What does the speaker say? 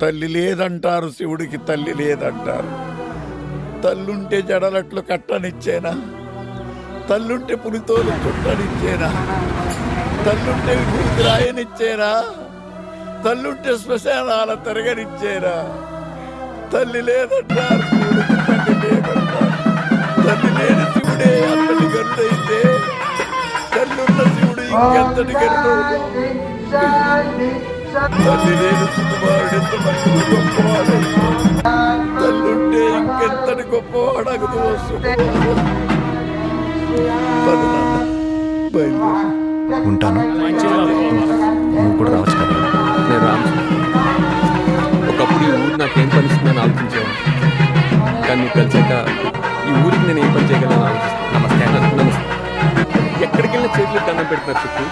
తల్లి లేదంటారు శివుడికి తల్లి లేదంటారు. తల్లుంటే జడలట్లు కట్టనిచ్చేనా? తల్లుంటే పులితోలు చుట్టనిచ్చేనా? తల్లుంటే విభూతి రాయనిచ్చేనా? తల్లుంటే శ్మశానాల తిరగనిచ్చేనా? తల్లి లేదంటారు తల్లి లేదంటారు. తల్లి లేని శివుడే అంతటి గరుడైతే తల్లున్న శివుడు ఇంకెంతటి గరుడు తల్లుంటే ఇంకెంతటి గొప్పవాడగదు ఉంటాను. నువ్వు కూడా రావచ్చు కదా? నేను రాను. ఒకప్పుడు ఈ ఊరు నాకేం పనిస్తుందని ఆలోచించేవాడు కానీ నువ్వు కలిసాక ఈ ఊరికి నేను ఏం పని చేయగలను ఆలోచిస్తాను నమస్తే నమస్తే. ఎక్కడికి వెళ్ళిన చేతులు దండం పెడుతున్నారు చుట్టూ.